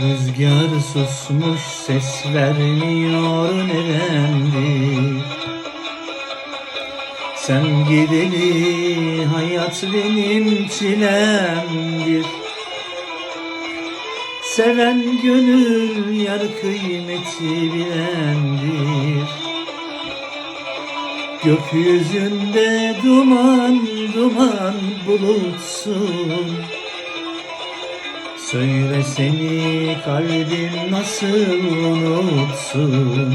Rüzgar susmuş ses vermiyor nedendir Sen gideli hayat benim çilemdir. Seven gönül yar kıymeti bilendir. Gökyüzünde duman duman bulutsun Söyle seni kalbim nasıl unutsun?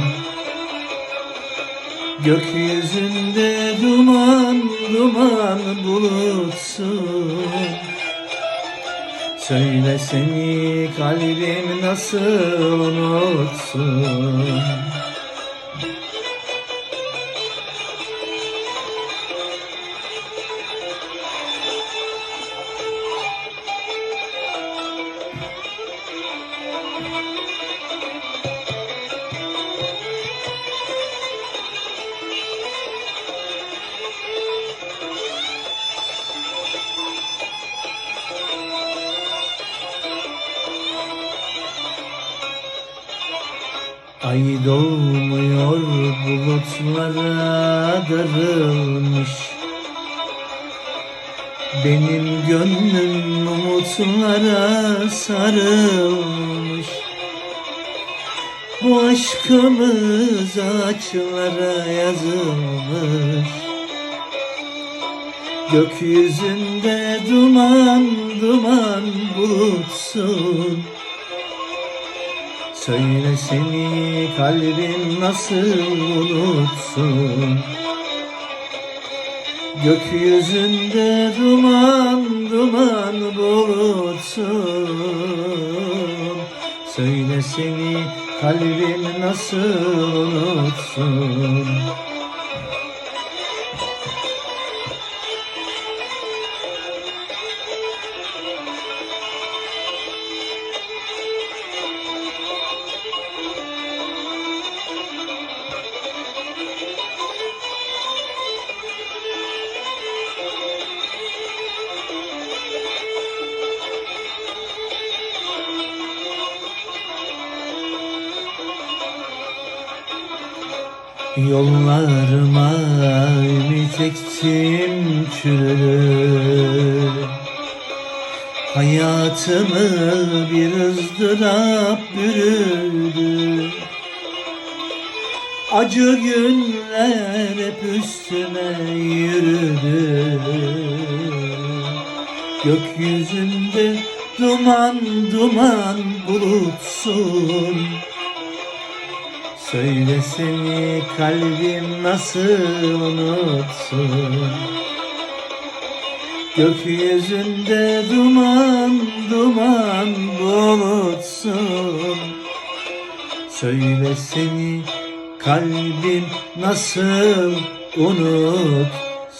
Gökyüzünde duman duman bulutsun. Söyle seni kalbim nasıl unutsun Ay doğmuyor bulutlara darılmış. Benim gönlüm umutlara sarılmış. Bu aşkımız ağaçlara yazılmış. Gökyüzünde duman duman bulutsun Söyle seni kalbim nasıl unutsun? Gökyüzünde duman duman bulutsun. Söyle seni kalbim nasıl unutsun Yollarıma ümit ektim çürüdü Hayatımı bir ızdırap bürüdü Acı günler hep üstüme yürüdü. Gökyüzünde duman duman bulutsun Söyle seni kalbim nasıl unutsun? Gökyüzünde duman duman bulutsun. Söyle seni kalbim nasıl unutsun